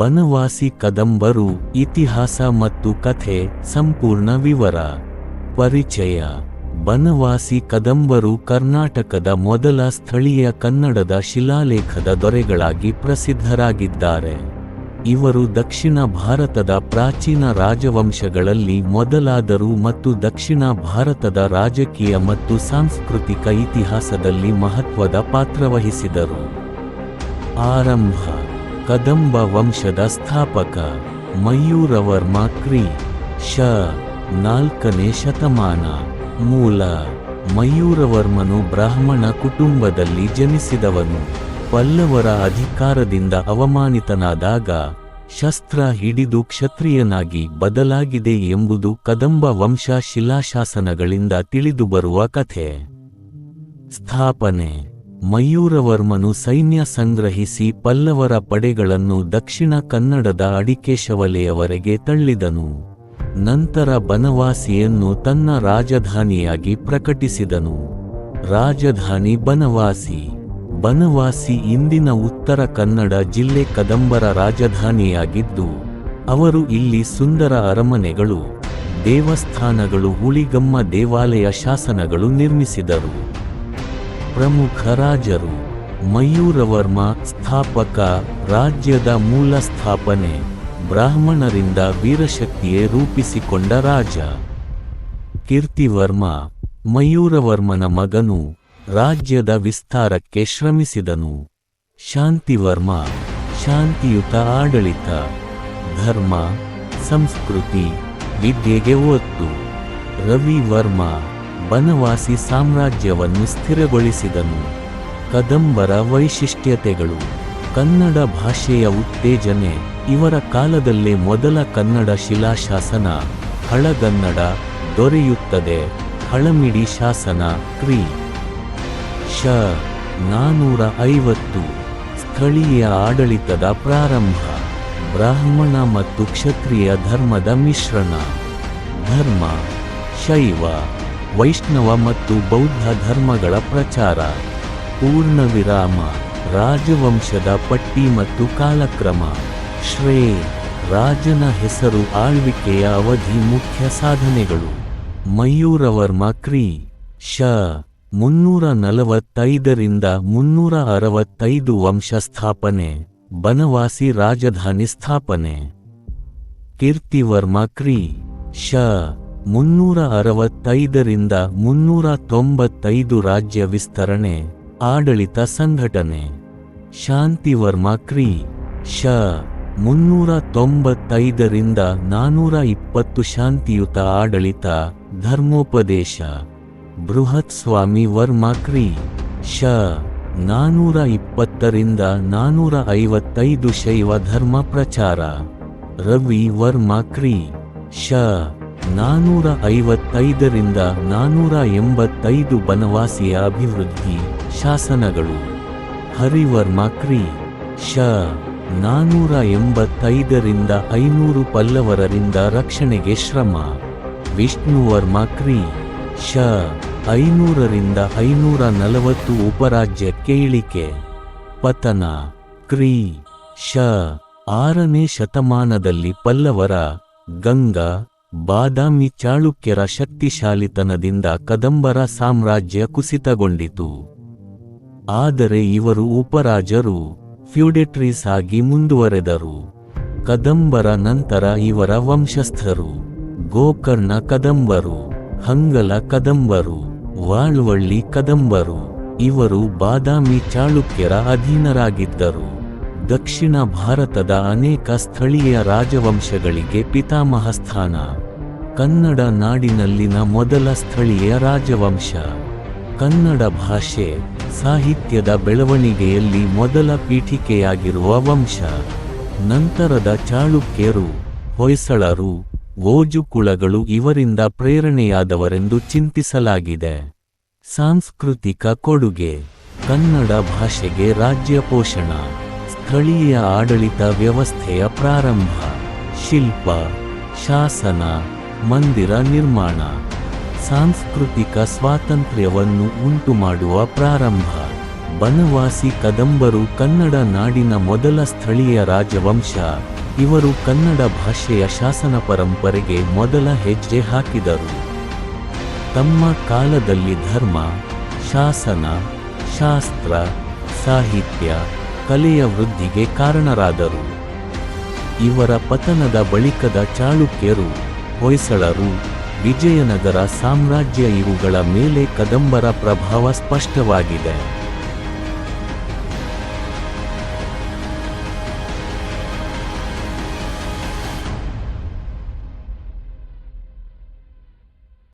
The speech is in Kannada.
ಬನವಾಸಿ ಕದಂಬರು, ಇತಿಹಾಸ ಮತ್ತು ಕಥೆ, ಸಂಪೂರ್ಣ ವಿವರ. ಪರಿಚಯ. ಬನವಾಸಿ ಕದಂಬರು ಕರ್ನಾಟಕದ ಮೊದಲ ಸ್ಥಳೀಯ ಕನ್ನಡದ ಶಿಲಾಲೇಖದ ದೊರೆಗಳಾಗಿ ಪ್ರಸಿದ್ಧರಾಗಿದ್ದಾರೆ. ಇವರು ದಕ್ಷಿಣ ಭಾರತದ ಪ್ರಾಚೀನ ರಾಜವಂಶಗಳಲ್ಲಿ ಮೊದಲಾದರು ಮತ್ತು ದಕ್ಷಿಣ ಭಾರತದ ರಾಜಕೀಯ ಮತ್ತು ಸಾಂಸ್ಕೃತಿಕ ಇತಿಹಾಸದಲ್ಲಿ ಮಹತ್ವದ ಪಾತ್ರವಹಿಸಿದರು ಆರಂಭ. ಕದಂಬ ವಂಶದ ಸ್ಥಾಪಕ ಮಯೂರವರ್ಮ ಕ್ರಿ, ಶ, ನಾಲ್ಕನೇ ಶತಮಾನ. ಮೂಲ, ಮಯೂರವರ್ಮನು ಬ್ರಾಹ್ಮಣ ಕುಟುಂಬದಲ್ಲಿ ಜನಿಸಿದವನು. ಪಲ್ಲವರ ಅಧಿಕಾರದಿಂದ ಅವಮಾನಿತನಾದಾಗ, ಶಸ್ತ್ರ ಹಿಡಿದು ಕ್ಷತ್ರಿಯನಾಗಿ ಬದಲಾಗಿದೆ ಎಂಬುದು ಕದಂಬ ವಂಶ ಶಿಲಾಶಾಸನಗಳಿಂದ ತಿಳಿದುಬರುವ ಕಥೆ. ಸ್ಥಾಪನೆ. ಮಯೂರವರ್ಮನು ಸೈನ್ಯ ಸಂಗ್ರಹಿಸಿ ಪಲ್ಲವರ ಪಡೆಗಳನ್ನು ದಕ್ಷಿಣ ಕನ್ನಡದ ಅಡಿಕೇಶವಲೆಯವರೆಗೆ ತಳ್ಳಿದನು. ನಂತರ ಬನವಾಸಿಯನ್ನು ತನ್ನ ರಾಜಧಾನಿಯಾಗಿ ಪ್ರಕಟಿಸಿದನು. ರಾಜಧಾನಿ ಬನವಾಸಿ. ಬನವಾಸಿ ಇಂದಿನ ಉತ್ತರ ಕನ್ನಡ ಜಿಲ್ಲೆ ಕದಂಬರ ರಾಜಧಾನಿಯಾಗಿದ್ದು, ಅವರು ಇಲ್ಲಿ ಸುಂದರ ಅರಮನೆಗಳು, ದೇವಸ್ಥಾನಗಳು, ಹುಳಿಗಮ್ಮ ದೇವಾಲಯ ಶಾಸನಗಳು ನಿರ್ಮಿಸಿದರು. ಪ್ರಮುಖ ರಾಜರು ಮಯೂರವರ್ಮ ಸ್ಥಾಪಕ ರಾಜ್ಯದ ಮೂಲ ಸ್ಥಾಪನೆ ಬ್ರಾಹ್ಮಣರಿಂದ ವೀರಶಕ್ತಿಯೇ ರೂಪಿಸಿಕೊಂಡ ರಾಜ. ಕೀರ್ತಿವರ್ಮ ಮಯೂರವರ್ಮನ ಮಗನು ರಾಜ್ಯದ ವಿಸ್ತಾರಕ್ಕೆ ಶ್ರಮಿಸಿದನು. ಶಾಂತಿವರ್ಮ ಶಾಂತಿಯುತ ಆಡಳಿತ, ಧರ್ಮ, ಸಂಸ್ಕೃತಿ, ವಿದ್ಯೆಗೆ ಒತ್ತು. ರವಿವರ್ಮ ಬನವಾಸಿ ಸಾಮ್ರಾಜ್ಯವನ್ನು ಸ್ಥಿರಗೊಳಿಸಿದನು. ಕದಂಬರ ವೈಶಿಷ್ಟ್ಯತೆಗಳು. ಕನ್ನಡ ಭಾಷೆಯ ಉತ್ತೇಜನೆ. ಇವರ ಕಾಲದಲ್ಲೇ ಮೊದಲ ಕನ್ನಡ ಶಿಲಾಶಾಸನ ಹಳಗನ್ನಡ ದೊರೆಯುತ್ತದೆ. ಹಳಮಿಡಿ ಶಾಸನ ಕ್ರಿ. ಶ. ನಾನೂರ ಐವತ್ತು. ಸ್ಥಳೀಯ ಆಡಳಿತದ ಪ್ರಾರಂಭ. ಬ್ರಾಹ್ಮಣ ಮತ್ತು ಕ್ಷತ್ರಿಯ ಧರ್ಮದ ಮಿಶ್ರಣ. ಧರ್ಮ. ಶೈವ. ವೈಷ್ಣವ ಮತ್ತು ಬೌದ್ಧ ಧರ್ಮಗಳ ಪ್ರಚಾರ. ಪೂರ್ಣ ವಿರಾಮ, ರಾಜವಂಶದ ಪಟ್ಟಿ ಮತ್ತು ಕಾಲಕ್ರಮ. ಶ್ರೇ, ರಾಜನ ಹೆಸರು ಆಳ್ವಿಕೆಯ ಅವಧಿ ಮುಖ್ಯ ಸಾಧನೆಗಳು. ಮಯೂರವರ್ಮ ಕ್ರಿ, ಶ, ಮುನ್ನೂರ ನಲವತ್ತೈದರಿಂದ ಮುನ್ನೂರ ಅರವತ್ತೈದು ವಂಶ ಸ್ಥಾಪನೆ, ಬನವಾಸಿ ರಾಜಧಾನಿ ಸ್ಥಾಪನೆ. ಕೀರ್ತಿವರ್ಮ ಕ್ರಿ, ಶ ಮುನ್ನೂರ ಅರವತ್ತೈದರಿಂದ ಮುನ್ನೂರ ತೊಂಬತ್ತೈದು ರಾಜ್ಯ ವಿಸ್ತರಣೆ, ಆಡಳಿತ ಸಂಘಟನೆ. ಶಾಂತಿವರ್ಮ ಕ್ರಿ. ಶ. ಮುನ್ನೂರ ತೊಂಬತ್ತೈದರಿಂದ ನಾನೂರ ಇಪ್ಪತ್ತು ಶಾಂತಿಯುತ ಆಡಳಿತ, ಧರ್ಮೋಪದೇಶ. ಬೃಹತ್ ಸ್ವಾಮಿ ವರ್ಮ ಕ್ರಿ. ಶ. ನಾನೂರ ಇಪ್ಪತ್ತರಿಂದ ನಾನೂರ ಐವತ್ತೈದು ಶೈವ ಧರ್ಮ ಪ್ರಚಾರ. ರವಿ ವರ್ಮ ಕ್ರಿ. ಶ. ನಾನೂರ ಐವತ್ತೈದರಿಂದ ನಾನೂರ ಎಂಬತ್ತೈದು ಬನವಾಸಿಯ ಅಭಿವೃದ್ಧಿ ಶಾಸನಗಳು. ಹರಿವರ್ಮ ಕ್ರಿ. ಶ. ನಾನೂರ ಎಂಬತ್ತೈದರಿಂದ ಐನೂರು ಪಲ್ಲವರರಿಂದ ರಕ್ಷಣೆಗೆ ಶ್ರಮ. ವಿಷ್ಣುವರ್ಮ ಕ್ರಿ. ಶ. ಐನೂರರಿಂದ ಐನೂರ ನಲವತ್ತು ಉಪರಾಜ್ಯಕ್ಕೆ ಇಳಿಕೆ ಪತನ. ಕ್ರಿ. ಶ. ಆರನೇ ಶತಮಾನದಲ್ಲಿ ಪಲ್ಲವರ ಗಂಗಾ ಬಾದಾಮಿ ಚಾಳುಕ್ಯರ ಶಕ್ತಿಶಾಲಿತನದಿಂದ ಕದಂಬರ ಸಾಮ್ರಾಜ್ಯ ಕುಸಿತಗೊಂಡಿತು. ಆದರೆ ಇವರು ಉಪರಾಜರು, ಫ್ಯೂಡೆಟ್ರೀಸ್ ಆಗಿ ಮುಂದುವರೆದರು. ಕದಂಬರ ನಂತರ ಇವರ ವಂಶಸ್ಥರು, ಗೋಕರ್ಣ ಕದಂಬರು, ಹಂಗಲ ಕದಂಬರು, ವಾಳ್ವಳ್ಳಿ ಕದಂಬರು, ಇವರು ಬಾದಾಮಿ ಚಾಳುಕ್ಯರ ಅಧೀನರಾಗಿದ್ದರು. ದಕ್ಷಿಣ ಭಾರತದ ಅನೇಕ ಸ್ಥಳೀಯ ರಾಜವಂಶಗಳಿಗೆ ಪಿತಾಮಹ ಸ್ಥಾನ. ಕನ್ನಡ ನಾಡಿನಲ್ಲಿನ ಮೊದಲ ಸ್ಥಳೀಯ ರಾಜವಂಶ. ಕನ್ನಡ ಭಾಷೆ ಸಾಹಿತ್ಯದ ಬೆಳವಣಿಗೆಯಲ್ಲಿ ಮೊದಲ ಪೀಠಿಕೆಯಾಗಿರುವ ವಂಶ. ನಂತರದ ಚಾಳುಕ್ಯರು, ಹೊಯ್ಸಳರು, ಓಜುಕುಳಗಳು ಇವರಿಂದ ಪ್ರೇರಣೆಯಾದವರೆಂದು ಚಿಂತಿಸಲಾಗಿದೆ. ಸಾಂಸ್ಕೃತಿಕ ಕೊಡುಗೆ, ಕನ್ನಡ ಭಾಷೆಗೆ ರಾಜ್ಯ ಪೋಷಣ, ಸ್ಥಳೀಯ ಆಡಳಿತ ವ್ಯವಸ್ಥೆಯ ಪ್ರಾರಂಭ, ಶಿಲ್ಪ, ಶಾಸನ ಮಂದಿರ ನಿರ್ಮಾಣ. ಸಾಂಸ್ಕೃತಿಕ ಸ್ವಾತಂತ್ರ್ಯವನ್ನು ಉಂಟುಮಾಡುವ ಪ್ರಾರಂಭ. ಬನವಾಸಿ ಕದಂಬರು ಕನ್ನಡ ನಾಡಿನ ಮೊದಲ ಸ್ಥಳೀಯ ರಾಜವಂಶ. ಇವರು ಕನ್ನಡ ಭಾಷೆಯ ಶಾಸನ ಪರಂಪರೆಗೆ ಮೊದಲ ಹೆಜ್ಜೆ ಹಾಕಿದರು. ತಮ್ಮ ಕಾಲದಲ್ಲಿ ಧರ್ಮ, ಶಾಸನ, ಶಾಸ್ತ್ರ, ಸಾಹಿತ್ಯ, ಕಲೆಯ ವೃದ್ಧಿಗೆ ಕಾರಣರಾದರು. ಇವರ ಪತನದ ಬಳಿಕದ ಚಾಳುಕ್ಯರು ಹೊಯ್ಸಳರು ವಿಜಯನಗರ ಸಾಮ್ರಾಜ್ಯ ಇವುಗಳ ಮೇಲೆ ಕದಂಬರ ಪ್ರಭಾವ ಸ್ಪಷ್ಟವಾಗಿದೆ.